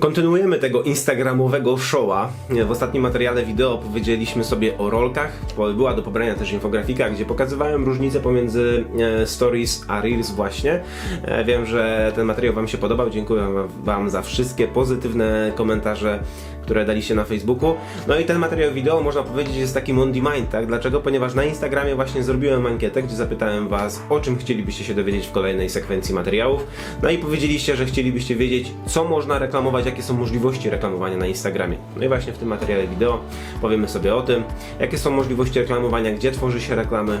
Kontynuujemy tego instagramowego showa. W ostatnim materiale wideo powiedzieliśmy sobie o rolkach. Była do pobrania też infografika, gdzie pokazywałem różnicę pomiędzy e, stories a reels właśnie. E, Wiem, że ten materiał Wam się podobał. Dziękuję wam- za wszystkie pozytywne komentarze, które daliście na Facebooku. No i ten materiał wideo można powiedzieć jest takim on demand, tak? Dlaczego? Ponieważ na Instagramie właśnie zrobiłem ankietę, gdzie zapytałem Was, o czym chcielibyście się dowiedzieć w kolejnej sekwencji materiałów. No i powiedzieliście, że chcielibyście wiedzieć, co można reklamować, jakie są możliwości reklamowania na Instagramie. No i właśnie w tym materiale wideo powiemy sobie o tym, jakie są możliwości reklamowania, gdzie tworzy się reklamy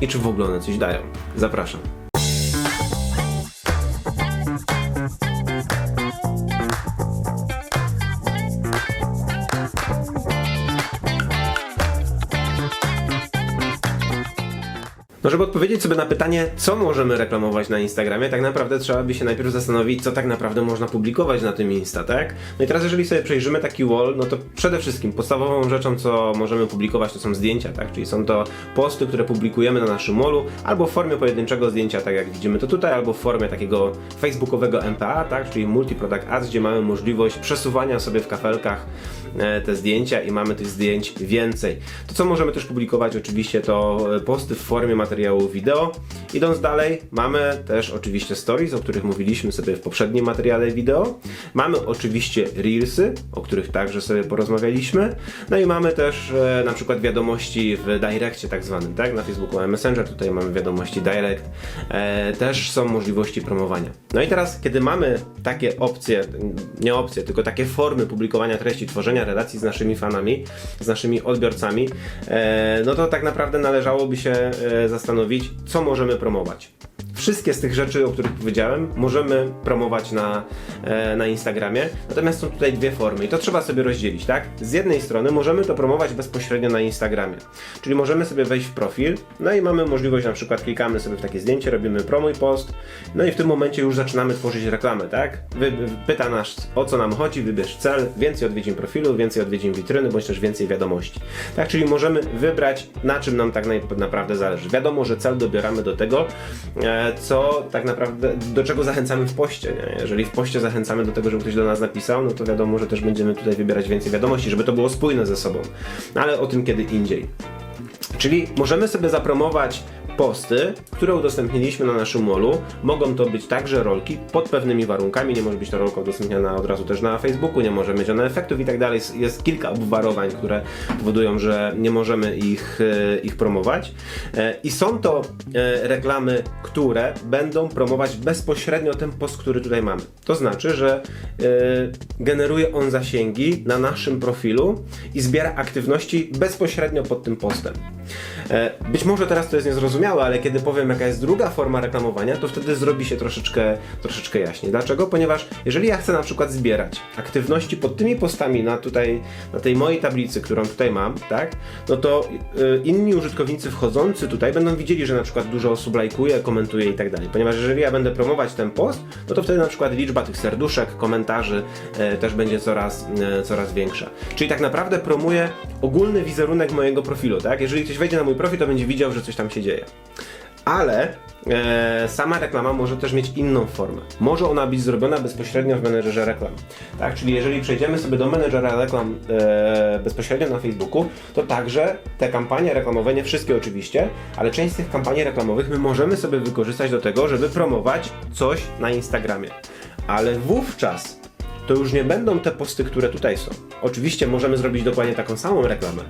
i czy w ogóle one coś dają. Zapraszam. No, żeby odpowiedzieć sobie na pytanie, co możemy reklamować na Instagramie, tak naprawdę trzeba by się najpierw zastanowić, co tak naprawdę można publikować na tym Insta, tak? No i teraz, jeżeli sobie przejrzymy taki wall, no to przede wszystkim podstawową rzeczą, co możemy publikować, to są zdjęcia, tak? Czyli są to posty, które publikujemy na naszym wallu, albo w formie pojedynczego zdjęcia, tak jak widzimy to tutaj, albo w formie takiego facebookowego MPA, tak? Czyli Multi-Product Ads, gdzie mamy możliwość przesuwania sobie w kafelkach e, te zdjęcia i mamy tych zdjęć więcej. To, co możemy też publikować, oczywiście, to e, posty w formie materiału wideo. Idąc dalej, mamy też oczywiście stories, o których mówiliśmy sobie w poprzednim materiale wideo. Mamy oczywiście reelsy, o których także sobie porozmawialiśmy. No i mamy też e, na przykład wiadomości w direccie tak zwanym, tak? Na Facebooku mamy Messenger, tutaj mamy wiadomości direct. E, też są możliwości promowania. No i teraz, kiedy mamy takie opcje, nie opcje, tylko takie formy publikowania treści, tworzenia relacji z naszymi fanami, z naszymi odbiorcami, e, no to tak naprawdę należałoby się e, zastanowić, co możemy promować. Wszystkie z tych rzeczy, o których powiedziałem, możemy promować na, e, na Instagramie. Natomiast są tutaj dwie formy i to trzeba sobie rozdzielić, tak? Z jednej strony możemy to promować bezpośrednio na Instagramie. Czyli możemy sobie wejść w profil, no i mamy możliwość, na przykład klikamy sobie w takie zdjęcie, robimy promuj post, no i w tym momencie już zaczynamy tworzyć reklamę, tak? Wy, pyta nas, o co nam chodzi, wybierz cel, więcej odwiedzin profilu, więcej odwiedzin witryny, bądź też więcej wiadomości. Tak, czyli możemy wybrać, na czym nam tak naprawdę zależy. Wiadomo, że cel dobieramy do tego, e, co tak naprawdę, do czego zachęcamy w poście. Nie? Jeżeli w poście zachęcamy do tego, żeby ktoś do nas napisał, no to wiadomo, że też będziemy tutaj wybierać więcej wiadomości, żeby to było spójne ze sobą. No ale o tym kiedy indziej. Czyli możemy sobie zapromować posty, które udostępniliśmy na naszym wallu. Mogą to być także rolki pod pewnymi warunkami. Nie może być to rolka udostępniana od razu też na Facebooku, nie może mieć ona efektów i tak dalej. Jest- kilka obwarowań, które powodują, że nie możemy ich, e, ich promować. E, I są to e, reklamy, które będą promować bezpośrednio ten post, który tutaj mamy. To znaczy, że generuje on zasięgi na naszym profilu i zbiera aktywności bezpośrednio pod tym postem. Być może teraz to jest niezrozumiałe, ale kiedy powiem, jaka jest druga forma reklamowania, to wtedy zrobi się troszeczkę, troszeczkę jaśniej. Dlaczego? Ponieważ jeżeli ja chcę na przykład zbierać aktywności pod tymi postami na tutaj, na tej mojej tablicy, którą tutaj mam, tak, no to y, inni użytkownicy wchodzący tutaj będą widzieli, że na przykład dużo osób lajkuje, komentuje i tak dalej. Ponieważ jeżeli ja będę promować ten post, no to wtedy na przykład liczba tych serduszek, komentarzy e, też będzie coraz, e, coraz większa. Czyli tak naprawdę promuję ogólny wizerunek mojego profilu, tak? Jeżeli ktoś wejdzie na mój profil, to będzie widział, że coś tam się dzieje. Ale e, sama reklama może też mieć inną formę. Może ona być zrobiona bezpośrednio w menedżerze reklam. Tak? Czyli jeżeli przejdziemy sobie do menedżera reklam e, bezpośrednio na Facebooku, to także te kampanie reklamowe, nie wszystkie oczywiście, ale część z tych kampanii reklamowych my możemy sobie wykorzystać do tego, żeby promować coś na Instagramie. Ale wówczas to już nie będą te posty, które tutaj są. Oczywiście możemy zrobić dokładnie taką samą reklamę,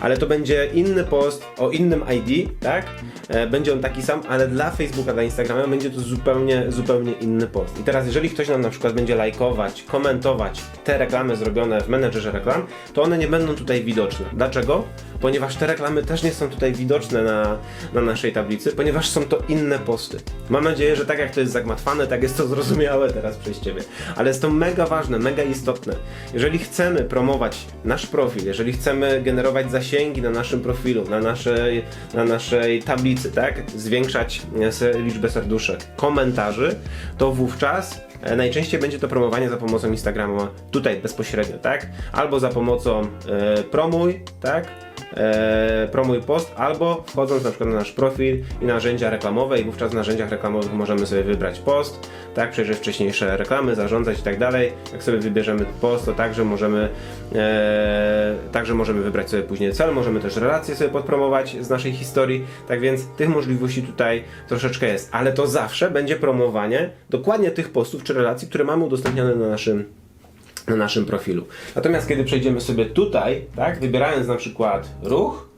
ale to będzie inny post o innym ID, tak? E, będzie on taki sam, ale dla Facebooka, dla Instagrama będzie to zupełnie, zupełnie inny post. I teraz, jeżeli ktoś nam na przykład będzie lajkować, komentować te reklamy zrobione w menedżerze reklam, to one nie będą tutaj widoczne. Dlaczego? Ponieważ te reklamy też nie są tutaj widoczne na, na naszej tablicy, ponieważ są to inne posty. Mam nadzieję, że tak jak to jest zagmatwane, tak jest to zrozumiałe teraz przez Ciebie. Ale jest to mega ważne, mega istotne. Jeżeli chcemy promować nasz profil, jeżeli chcemy generować zasięgi na naszym profilu, na naszej, na naszej tablicy, tak? Zwiększać e, liczbę serduszek, komentarzy, to wówczas e, najczęściej będzie to promowanie za pomocą Instagrama tutaj bezpośrednio, tak? Albo za pomocą e, promuj, tak? E, promuj post, albo wchodząc na przykład na nasz profil i narzędzia reklamowe i wówczas w narzędziach reklamowych możemy sobie wybrać post, tak, przejrzeć wcześniejsze reklamy, zarządzać i tak dalej. Jak sobie wybierzemy post, to także możemy e, także możemy wybrać sobie później cel, możemy też relacje sobie podpromować z naszej historii, tak więc tych możliwości tutaj troszeczkę jest, ale to zawsze będzie promowanie dokładnie tych postów czy relacji, które mamy udostępnione na naszym na naszym profilu. Natomiast kiedy przejdziemy sobie tutaj, tak, wybierając na przykład ruch,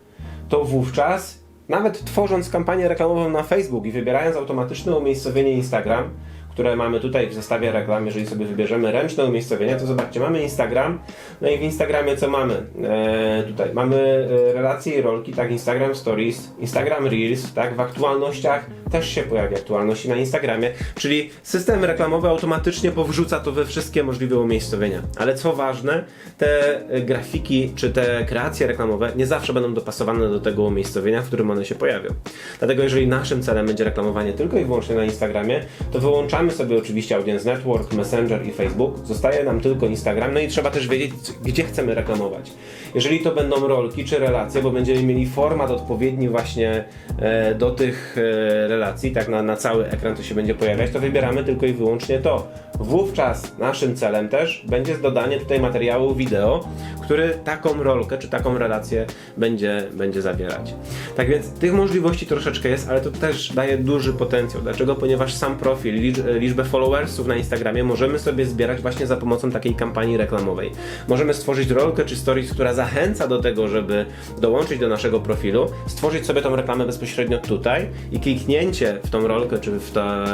to wówczas nawet tworząc kampanię reklamową na Facebook i wybierając automatyczne umiejscowienie Instagram, które mamy tutaj w zestawie reklam, jeżeli sobie wybierzemy ręczne umiejscowienie, to zobaczcie, mamy Instagram, no i w Instagramie co mamy? E, tutaj mamy e, relacje i rolki, tak, Instagram Stories, Instagram Reels, tak, w aktualnościach też się pojawia aktualności na Instagramie, czyli system reklamowy automatycznie powrzuca to we wszystkie możliwe umiejscowienia. Ale co ważne, te e, grafiki czy te kreacje reklamowe nie zawsze będą dopasowane do tego umiejscowienia, w którym one się pojawią. Dlatego jeżeli naszym celem będzie reklamowanie tylko i wyłącznie na Instagramie, to wyłączamy sobie oczywiście Audience Network, Messenger i Facebook. Zostaje nam tylko Instagram, no i trzeba też wiedzieć, gdzie chcemy reklamować. Jeżeli to będą rolki czy relacje, bo będziemy mieli format odpowiedni właśnie e, do tych e, relacji, tak na, na cały ekran to się będzie pojawiać, to wybieramy tylko i wyłącznie to. Wówczas naszym celem też będzie dodanie tutaj materiału wideo, który taką rolkę czy taką relację będzie, będzie zawierać. Tak więc tych możliwości troszeczkę jest, ale to też daje duży potencjał. Dlaczego? Ponieważ sam profil, licz- liczbę followersów na Instagramie możemy sobie zbierać właśnie za pomocą takiej kampanii reklamowej. Możemy stworzyć rolkę czy stories, która zachęca do tego, żeby dołączyć do naszego profilu, stworzyć sobie tą reklamę bezpośrednio tutaj i kliknięcie w tą rolkę czy w, ta,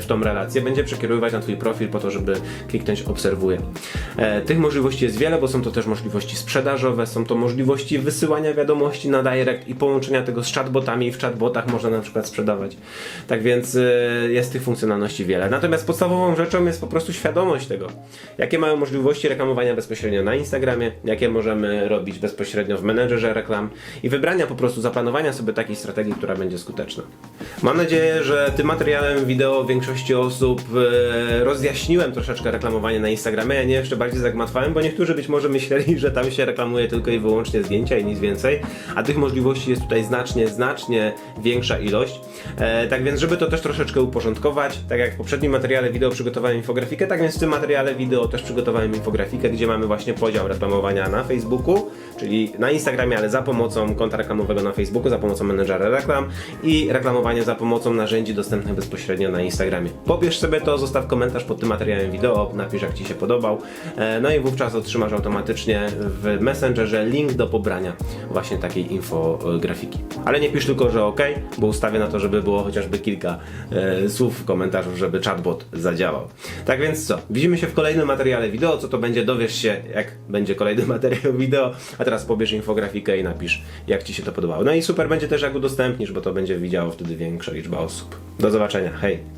w tą relację będzie przekierowywać na Twój profil po to, żeby kliknąć obserwuję. E, tych możliwości jest wiele, bo są to też możliwości sprzedażowe, są to możliwości wysyłania wiadomości na direct i połączenia tego z chatbotami i w chatbotach można na przykład sprzedawać. Tak więc e, jest tych funkcjonalności wiele. Natomiast podstawową rzeczą jest po prostu świadomość tego, jakie mają możliwości reklamowania bezpośrednio na Instagramie, jakie możemy robić bezpośrednio w menedżerze reklam i wybrania po prostu zaplanowania sobie takiej strategii, która będzie skuteczna. Mam nadzieję, że tym materiałem wideo większości osób e, rozjaśniłem troszeczkę reklamowanie na Instagramie, ja nie jeszcze bardziej zagmatwałem, bo niektórzy być może myśleli, że tam się reklamuje tylko i wyłącznie zdjęcia i nic więcej, a tych możliwości jest tutaj znacznie, znacznie większa ilość. E, tak więc, żeby to też troszeczkę uporządkować, tak jak w poprzednim materiale wideo przygotowałem infografikę, tak więc w tym materiale wideo też przygotowałem infografikę, gdzie mamy właśnie podział reklamowania na Facebooku, czyli na Instagramie, ale za pomocą konta reklamowego na Facebooku, za pomocą menedżera reklam i reklamowanie za pomocą narzędzi dostępnych bezpośrednio na Instagramie. Pobierz sobie to, zostaw komentarz pod tym materiałem wideo, napisz jak Ci się podobał, e, no i wówczas otrzymasz automatycznie w Messengerze link do pobrania właśnie takiej infografiki. Ale nie pisz tylko, że OK, bo ustawię na to, żeby było chociażby kilka e, słów w komentarzu, żeby chatbot zadziałał. Tak więc co, widzimy się w kolejnym materiale wideo, co to będzie, dowiesz się jak będzie kolejny materiał wideo, a teraz pobierz infografikę i napisz jak Ci się to podobało. No i super będzie też jak udostępnisz, bo to będzie widziało wtedy większa liczba osób. Do zobaczenia, hej!